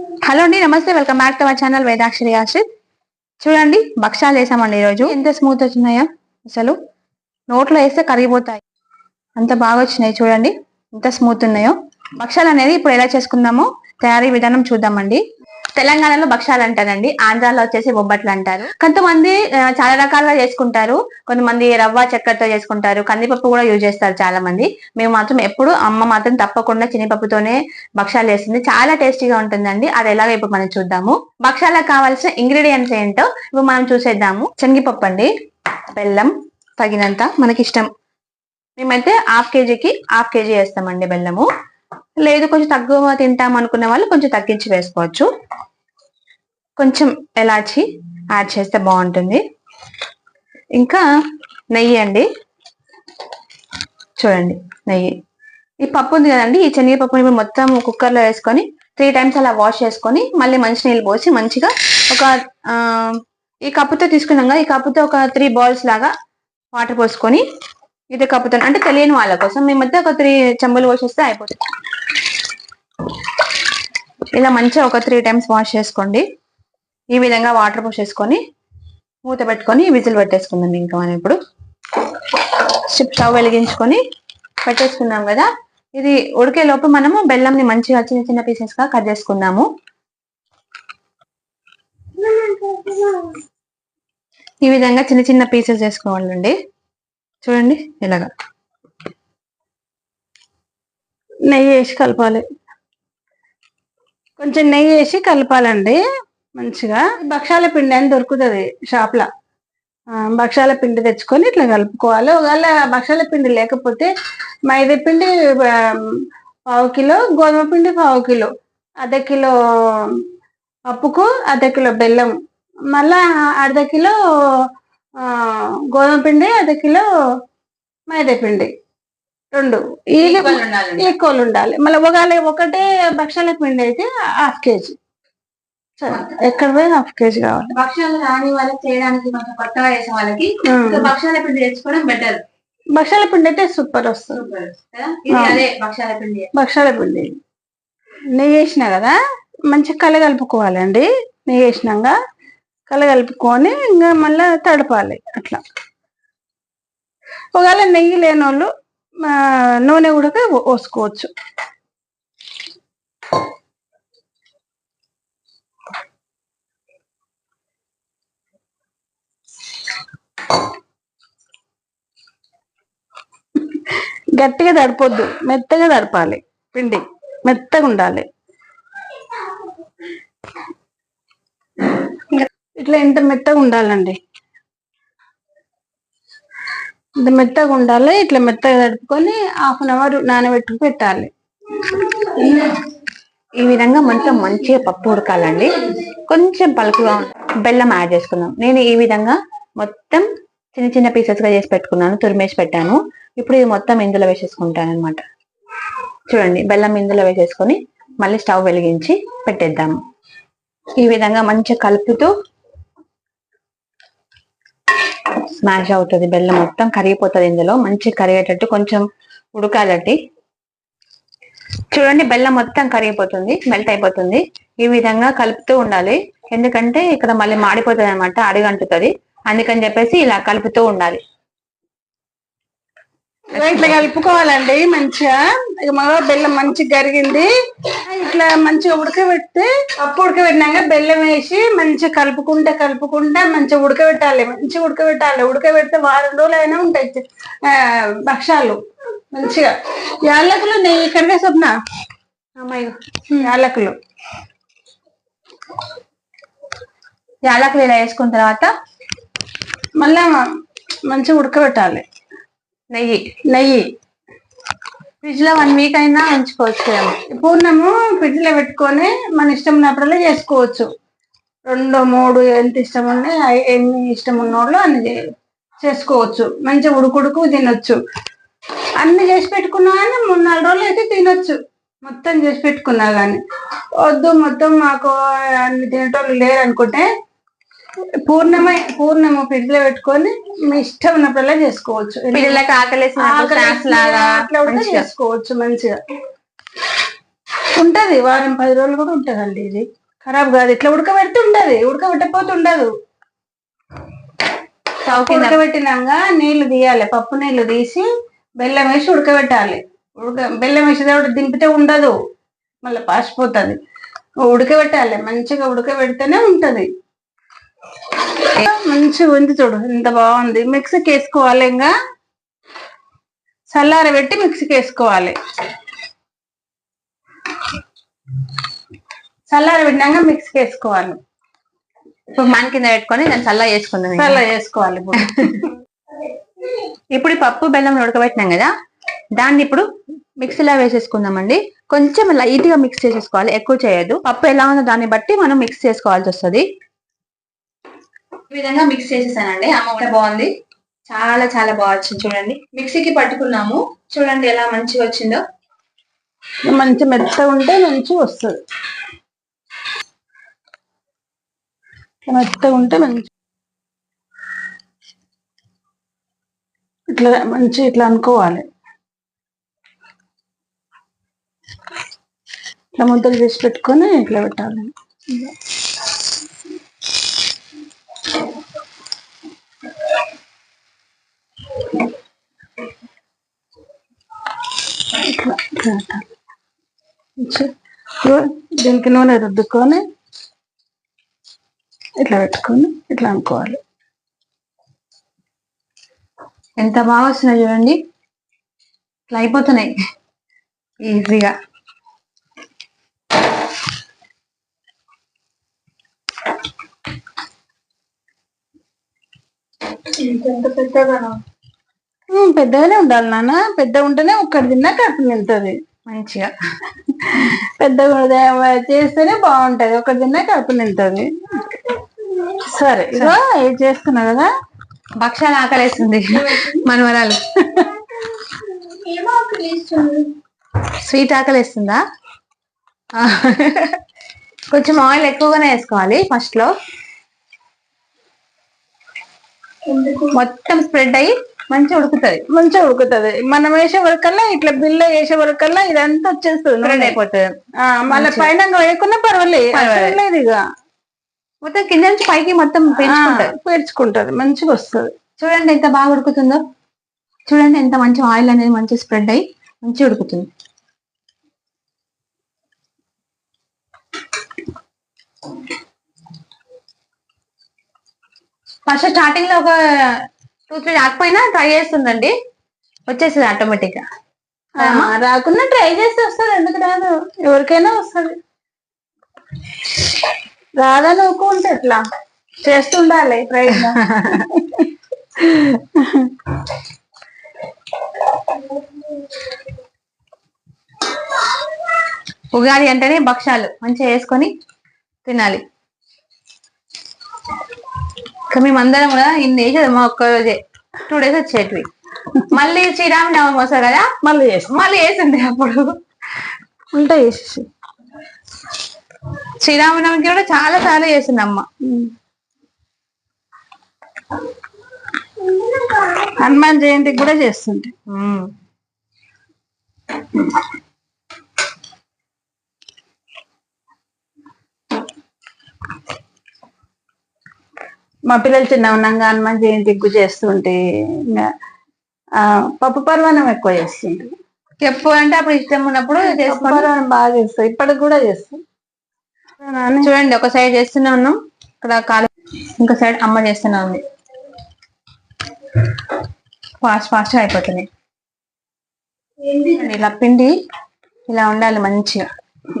Hello అండి నమస్తే. Welcome back to our channel Vedakshari Ashrith. చూడండి భక్షాలు వేసామండి ఈరోజు. ఎంత స్మూత్ వచ్చినాయో అసలు. నోట్లో వేస్తే కరిగిపోతాయి. అంత బాగా వచ్చినాయి చూడండి ఎంత స్మూత్ ఉన్నాయో. భక్షాలు అనేది ఇప్పుడు ఎలా చేసుకుందామో తయారీ విధానం చూద్దామండి. తెలంగాణలో భక్షాలు అంటారండి ఆంధ్రాలో వచ్చేసి బొబ్బట్లు అంటారు కొంతమంది చాలా రకాలుగా చేసుకుంటారు. కొంతమంది రవ్వ చక్కెరతో చేసుకుంటారు. కందిపప్పు కూడా యూజ్ చేస్తారు చాలా మంది మేము మాత్రం ఎప్పుడు అమ్మ మాత్రం తప్పకుండా చినిపప్పుతోనే భక్షాలు చేస్తుంది. చాలా టేస్టీగా ఉంటుందండి. అది ఎలాగో ఇప్పుడు మనం చూద్దాము. భక్షాలకు కావాల్సిన ఇంగ్రీడియంట్స్ ఏంటో ఇప్పుడు మనం చూసేద్దాము. శనగపప్పు అండి. బెల్లం తగినంత మనకి ఇష్టం మేమైతే హాఫ్ కేజీకి హాఫ్ కేజీ వేస్తామండి బెల్లము. లేదు కొంచెం తక్కువ తింటాం అనుకునే వాళ్ళు కొంచెం తగ్గించి వేసుకోవచ్చు. కొంచెం ఎలాచి యాడ్ చేస్తే బాగుంటుంది. ఇంకా నెయ్యి అండి. చూడండి నెయ్యి. ఈ పప్పు ఉంది కదండి ఈ శనగపప్పుని ఇప్పుడు మొత్తం కుక్కర్లో వేసుకొని త్రీ టైమ్స్ అలా వాష్ చేసుకొని మళ్ళీ మంచి నీళ్ళు పోసి మంచిగా ఒక ఈ కప్పుతో తీసుకున్నాం కదా ఈ కప్పుతో ఒక త్రీ బాల్స్ లాగా వాటర్ పోసుకొని ఇది కప్పుతాను. అంటే తెలియని వాళ్ళ కోసం. మేమైతే ఒక త్రీ చెంబులు పోసేస్తే అయిపోతుంది. ఇలా మంచిగా ఒక త్రీ టైమ్స్ వాష్ చేసుకోండి. ఈ విధంగా వాటర్ పోసేసుకొని మూత పెట్టుకొని విజిల్ పెట్టేసుకుందాం ఇంకా మనం ఇప్పుడు. స్టవ్ వెలిగించుకొని పెట్టేసుకున్నాం కదా. ఇది ఉడికే లోపు మనము బెల్లంని మంచిగా చిన్న చిన్న పీసెస్గా కట్ చేసుకుందాము. ఈ విధంగా చిన్న చిన్న పీసెస్ చేసుకోవాలండి. చూడండి ఇలాగా. నెయ్యి వేసి కలపాలి. కొంచెం నెయ్యి వేసి కలపాలండి మంచిగా. భక్షాల పిండి అని దొరుకుతుంది షాప్లో. భక్షాల పిండి తెచ్చుకొని ఇట్లా కలుపుకోవాలి. ఒకవేళ భక్షాల పిండి లేకపోతే మైదా పిండి పావు కిలో గోధుమ పిండి పావు కిలో అర్ధ కిలో పప్పుకు అర్ధ కిలో బెల్లం మళ్ళా అర్ధ కిలో గోధుమ పిండి అర్ధ కిలో మైదా పిండి. రెండు. ఈక్వల్ ఉండాలి. మళ్ళీ ఒకవేళ ఒకటే భక్షాల పిండి అయితే హాఫ్ కేజీ. సరే ఎక్కడ పోయి హాఫ్ కేజీ కావాలి. భక్షాలు రాని వాళ్ళకి చేయడానికి కొంచెం కొత్తగా వాళ్ళకి భక్షాల పిండి తెచ్చుకోవడం బెటర్ భక్షాల పిండి అయితే సూపర్ వస్తుంది. భక్షాల పిండి. భక్షాల పిండి. నెయ్యి వేసినా కదా మంచిగా కలగలుపుకోవాలండి నెయ్యి వేసినాక. కలగలుపుకొని ఇంకా మళ్ళీ తడపాలి అట్లా. ఒకవేళ నెయ్యి లేని వాళ్ళు నూనె ఉడక పోసుకోవచ్చు. గట్టిగా తడపొద్దు మెత్తగా తడపాలి పిండి మెత్తగా ఉండాలి. ఇట్లా ఎంత మెత్తగా ఉండాలండి? ఇంత మెత్తగా ఉండాలి ఇట్లా మెత్తగా తడుపుకొని హాఫ్ అన్ అవర్ నానబెట్టుకు పెట్టాలి. ఈ విధంగా మనతో మంచిగా పప్పు ఉడకాలండి. కొంచెం పలుకుగా బెల్లం యాడ్ చేసుకుందాం. నేను ఈ విధంగా మొత్తం చిన్న చిన్న పీసెస్గా చేసి పెట్టుకున్నాను తురిమేసి పెట్టాను. ఇప్పుడు ఇది మొత్తం ఇందులో వేసేసుకుంటాను అనమాట చూడండి బెల్లం ఇందులో వేసేసుకొని మళ్ళీ స్టవ్ వెలిగించి పెట్టేద్దాము. ఈ విధంగా మంచిగా కలుపుతూ స్మాష్ అవుతుంది బెల్లం మొత్తం కరిగిపోతుంది ఇందులో. మంచిగా కరిగేటట్టు కొంచెం ఉడకాలట్టి చూడండి బెల్లం మొత్తం కరిగిపోతుంది మెల్ట్ అయిపోతుంది. ఈ విధంగా కలుపుతూ ఉండాలి. ఎందుకంటే ఇక్కడ మళ్ళీ మాడిపోతుంది అనమాట అడుగంటుతుంది. అందుకని చెప్పేసి ఇలా కలుపుతూ ఉండాలి. ఇట్లా కలుపుకోవాలండి మంచిగా. ఇక మగ బెల్లం మంచిగా కరిగింది. ఇట్లా మంచిగా ఉడకబెడితే అప్పు ఉడకబెట్టినాక బెల్లం వేసి మంచిగా కలుపుకుంటే కలుపుకుంటే మంచిగా ఉడకబెట్టాలి. మంచిగా ఉడకబెట్టాలి. ఉడకబెడితే వారం రోజులు అయినా ఉంటాయి భక్షాలు మంచిగా. యాలకులు నెయ్యి ఇక్కడికే స్వప్న? అమ్మాయి. యాలకులు యాలకులు ఇలా వేసుకున్న తర్వాత మళ్ళా మంచిగా ఉడకబెట్టాలి. నెయ్యి. నెయ్యి. ఫ్రిడ్జ్లో వన్ వీక్ అయినా ఉంచుకోవచ్చు పూర్ణము ఫ్రిడ్జ్లో పెట్టుకొని మన ఇష్టం ఉన్నప్పుడల్లా చేసుకోవచ్చు. రెండు మూడు ఎంత ఇష్టం ఉన్నాయి ఎన్ని ఇష్టం ఉన్నోళ్ళు అన్ని చేసుకోవచ్చు. మంచిగా ఉడుకుడుకు తినొచ్చు. అన్ని చేసి పెట్టుకున్నా కానీ మూడు నాలుగు రోజులు అయితే తినొచ్చు. మొత్తం చేసి పెట్టుకున్నా కానీ వద్దు మొత్తం మాకు అన్ని తినేటోళ్ళు లేరు అనుకుంటే పూర్ణమై పూర్ణము ఫ్రిడ్జ్లో పెట్టుకొని మీ ఇష్టం ఉన్నప్పుడల్లా చేసుకోవచ్చు. పిల్లలకి మంచిగా. చేసుకోవచ్చు మంచిగా. ఉంటది వారం పది రోజులు కూడా ఉంటదండి ఇది. ఖరాబ్ కాదు ఇట్లా ఉడకబెడితే ఉండదు. ఉడకబెట్టకపోతే ఉండదు ఉడకబెట్టినాక నీళ్ళు తీయాలి పప్పు నీళ్ళు తీసి బెల్లం వేసి ఉడకబెట్టాలి. ఉడక బెల్లం వేసి దింపితే ఉండదు. మళ్ళీ పాసిపోతుంది. ఉడకబెట్టాలి మంచిగా ఉడకబెడితేనే ఉంటది. మంచిగా ఉంది చూడు ఎంత బాగుంది. మిక్సీకి వేసుకోవాలి ఇంకా. చల్లార పెట్టి మిక్సీకి వేసుకోవాలి. చల్లార పెట్టినాక మిక్సీకి వేసుకోవాలి. ఇప్పుడు మన కింద పెట్టుకొని దాన్ని చల్ల చేసుకుందాం. చల్ల చేసుకోవాలి ఇప్పుడు. ఇప్పుడు ఈ పప్పు బెల్లం ఉడకబెట్టినాం కదా దాన్ని ఇప్పుడు మిక్సీలో వేసేసుకుందామండి. కొంచెం లైట్గా మిక్స్ చేసేసుకోవాలి ఎక్కువ చేయొద్దు. పప్పు ఎలా ఉందో దాన్ని బట్టి మనం మిక్స్ చేసుకోవాల్సి వస్తుంది. ఈ విధంగా మిక్స్ చేసేసానండి. అమ్మ బాగుంది. చాలా చాలా బాగా వచ్చింది చూడండి. మిక్సీకి పట్టుకున్నాము. చూడండి ఎలా మంచిగా వచ్చిందో. మంచి మెత్త ఉంటే మంచిగా వస్తుంది. మెత్త మెత్తగా ఉంటే మంచి ఇట్లా మంచి ఇట్లా అనుకోవాలి. ఇట్లా ముద్దలు చేసి పెట్టుకొని ఇట్లా పెట్టాలి ఇట్లా ఇట్లా పెట్టాలి మంచి- ఇగో దీనికి నూనె రుద్దుకొని ఇట్లా పెట్టుకొని ఇట్లా అనుకోవాలి. ఎంత బాగా వస్తున్నాయి చూడండి. ఇట్లా అయిపోతున్నాయి. ఈజీగా. ఎంత పెద్దగా పెద్దగానే ఉండాలి నాన్న. పెద్ద ఉంటేనే ఒక్కటి తిన్నా కడుపు నిండుతుంది మంచిగా. పెద్దగా చేస్తేనే బాగుంటది. ఒకటి తిన్నా కడుపు నిండుతుంది సరే ఇదో ఇది చేస్తున్నా కదా? భక్షాలు ఆకలేస్తుంది మనవరాలు. స్వీట్ ఆకలిస్తుందా? కొంచెం ఆయిల్ ఎక్కువగానే వేసుకోవాలి ఫస్ట్లో మొత్తం స్ప్రెడ్ అయ్యి మంచిగా ఉడుకుతుంది మంచిగా ఉడుకుతుంది. మనం వేసే వరకల్లా ఇట్లా బిల్ల వేసే వరకల్లా ఇదంతా వచ్చేస్తుంది నూనె. అయిపోతుంది మళ్ళీ పైన వేయకున్నా పర్వాలేదు లేదు ఇక మొత్తం కింద నుంచి పైకి మొత్తం పేర్చుకుంటది. మంచిగా వస్తుంది. చూడండి ఎంత బాగా ఉడుకుతుందో. చూడండి ఎంత మంచి ఆయిల్ అనేది మంచిగా స్ప్రెడ్ అయ్యి మంచిగా ఉడుకుతుంది. ఫస్ట్ స్టార్టింగ్లో ఒక టూ త్రీ రాకపోయినా ట్రై చేస్తుందండి. వచ్చేస్తుంది ఆటోమేటిక్గా. రాకుండా ట్రై చేస్తే వస్తుంది ఎందుకు రాదు? ఎవరికైనా వస్తుంది. రాదని ఊరుకుంటే ఎట్లా? చేస్తుండాలి ప్రయత్నం. ఉగాది అంటేనే భక్షాలు మంచిగా వేసుకొని తినాలి. ఇంకా మేమందరం కూడా ఇన్ని వేసేది మా ఒక్క రోజే. టూ డేస్ వచ్చేటివి. మళ్ళీ శ్రీరామనవమి వస్తారు కదా? మళ్ళీ చేస్తాం. మళ్ళీ వేసింది అప్పుడు. ఉంటా చేసేసి. శ్రీరామనవమికి కూడా చాలా చాలా చేసింది అమ్మ హనుమాన్ జయంతికి కూడా చేస్తుంటే. మా పిల్లలు చిన్న ఉన్నాగా హనుమాన్ జయంతికి కూడా చేస్తుంటే ఇంకా పప్పు పర్వాణం ఎక్కువ చేస్తుంటే ఎప్పుడు అంటే అప్పుడు ఇష్టం ఉన్నప్పుడు పర్వాణం బాగా చేస్తాం ఇప్పటికి కూడా చేస్తాం. చూడండి ఒక సైడ్ చేస్తూనే ఉన్నాం. ఇక్కడ కాలు ఇంకో సైడ్ అమ్మ చేస్తూనే ఉంది. ఫాస్ట్ ఫాస్ట్గా అయిపోతుంది ఇలా పిండి ఇలా ఉండాలి మంచిగా.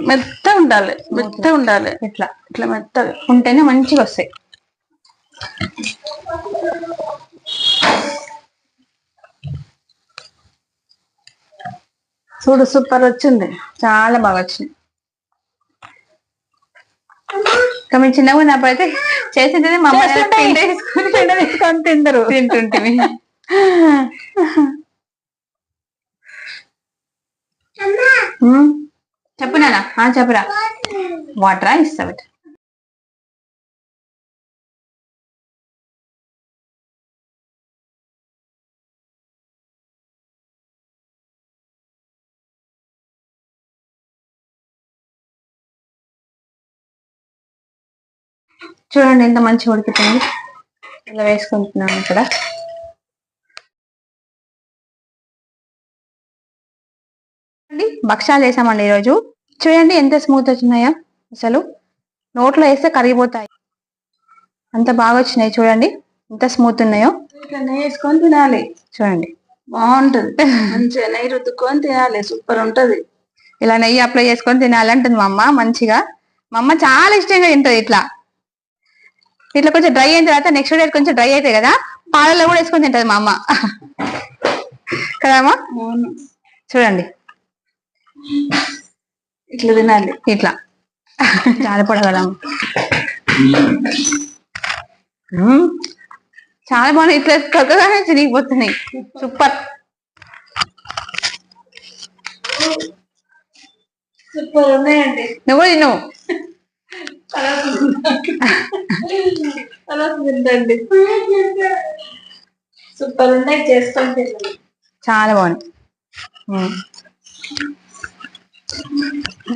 మెత్త ఉండాలి మెత్త ఉండాలి. ఇట్లా ఇట్లా మెత్తగా ఉంటేనే మంచిగా వస్తాయి. చూడు సూపర్ వచ్చింది. చాలా బాగా వచ్చింది. మేము చిన్నగా ఉన్నప్పుడైతే చేసింది మా తీసుకొని తిందరు తింటుంటివి. చెప్పు నాన్న. చెప్పురా. వాటరా ఇస్తా చూడండి ఎంత మంచిగా ఉడుకుతుంది ఇలా వేసుకుంటున్నాను ఇక్కడ. చూడండి, భక్షాలు వేసామండి ఈరోజు. చూడండి ఎంత స్మూత్ వచ్చినాయో అసలు. నోట్లో వేస్తే కరిగిపోతాయి. అంత బాగా వచ్చినాయి చూడండి. ఎంత స్మూత్ ఉన్నాయో. ఇట్లా నెయ్యి వేసుకొని తినాలి. చూడండి. బాగుంటది. మంచిగా నెయ్యి రుద్దుకొని తినాలి. సూపర్ ఉంటది. ఇలా నెయ్యి అప్లై చేసుకొని తినాలంటుంది మా అమ్మ మంచిగా. మా అమ్మ చాలా ఇష్టంగా తింటది ఇట్లా. ఇట్లా కొంచెం డ్రై అయిన తర్వాత నెక్స్ట్ డే కొంచెం డ్రై అవుతాయి కదా పాలలో కూడా వేసుకొని తింటది మా అమ్మ. కదా అమ్మ? అవును. చూడండి. ఇట్లా తినాలి. ఇట్లా. చాలా పొడగలం మ్మ్. చాలా బాగున్నాయి. ఇట్లా తొక్కగానే చిరిగిపోతున్నాయి సూపర్. సూపర్ ఉన్నాయండి. నువ్వు తిను. తర్వాత తింటండి సూపర్ ఉన్నాయి చేస్తాం చాలా బాగుంది.